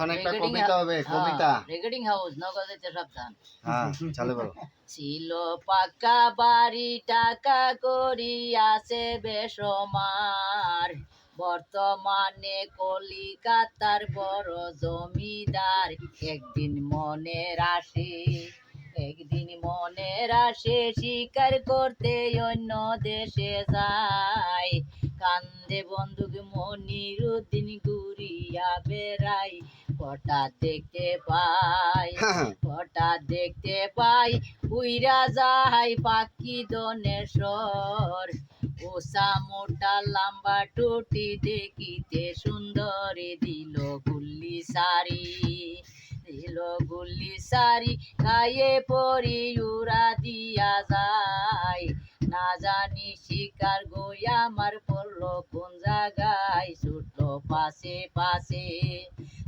এখন একটা কবিতা হবে হ্যাঁ, কবিতা। রেকর্ডিং হাউস সাবধান হ্যাঁ চালু করো ছিল পাকা বাড়ি টাকা করি আছে বেসমার। বর্তমানে কলিকাতার বড় জমিদার। একদিন মনে আসে একদিন মনের আসে শিকার করতে অন্য দেশে যায়। কান্দে বন্দুক মনির উদ্দিন ঘুরিয়া বেড়াই হঠাৎ দেখতে পাই হঠাৎ দেখতে পাই উইরা যাই পাখি দনেশ্বর ওসা মোটা লম্বা টুটি দেখিতে সুন্দরী দিল গুল্লি সারি দিল গুল্লি সারি গায়ে পরি উড়া দিয়া যায়। কোন জায়গায় ছুটলো পাশে পাশে,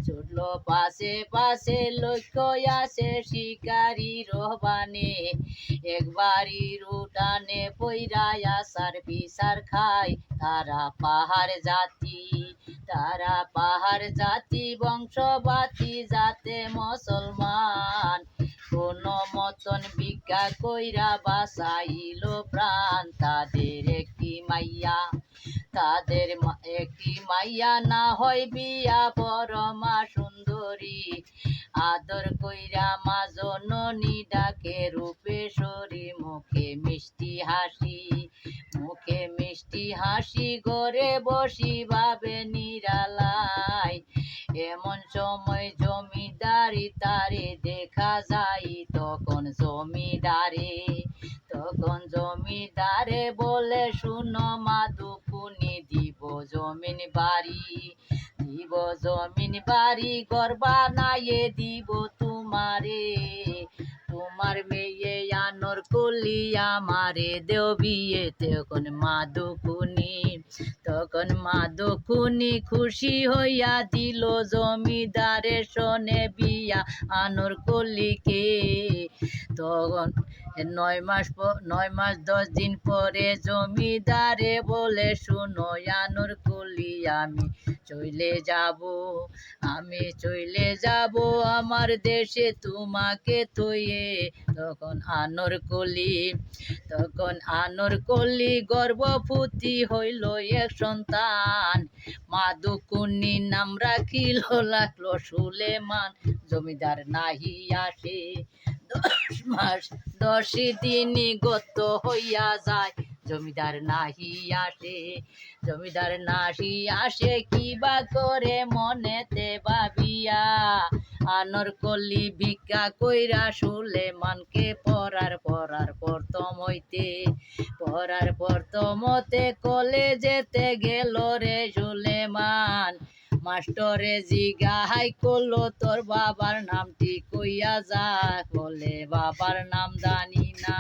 ছুটলো পাশে পাশে লক্ষ্য আছে শিকারি রহবানে। একবারই রুটানে পইরায় আসার বিচার খায় তারা পাহাড় জাতি, তারা পাহাড় জাতি বংশবাতি জাতে মুসলমান। কোন মতন ভিক্ষা কইরা বাসাইল তাদের একটি মাইয়া না হয় বিয়া? পরমা সুন্দরী, আদর কইরা মা জননী ডাকে রূপেশ্বরী মুখে মিষ্টি হাসি, মুখে মিষ্টি হাসি গড়ে বসি ভাবে নিরালাই এমন সময় জমিদারি তারে দেখা যায়, তখন জমিদারে তখন জমিদারে বলে, শুনো মাদুকুনি দিব জমিন বাড়ি দিব জমিন বাড়ি গর্বা নাইয়ে দিব তোমারে। তোমার মেয়ে কলি আমারে দেও বিয়ে, তখন মাদুকুনি তখন মাদুকুনি খুশি হইয়া দিল জমিদারে শোনে বিয়া আনর কলিকে। তখন নয় মাস নয় মাস দশ দিন পরে জমিদারে বলে, শুনো, আনর কলি আমি চলে যাব, আমি চলে যাব আমার দেশে তোমাকে থয়ে তখন আনর কলি, তখন আনর কলি, গর্ভবতী হইল এক সন্তান। মাদুকুনি নাম রাখিল লাগল সুলেমান, জমিদার নাহি আসে। দশ মাস, দশ দিন গত হইয়া যায়। জমিদার নাহি আসে, জমিদার নাহি আসে কিবা করে মনেতে ভাবিয়া। আনর কলি ভিক্ষা কইরা সুলেমানকে পড়ার পড়ার প্রথম হইতে পড়ার প্রথমতে কলেজেতে গেল রে সুলেমান। মাস্টরে জিগাহাই করল, তোর বাবার নামটি কইয়া যা বলে বাবার নাম জানি না।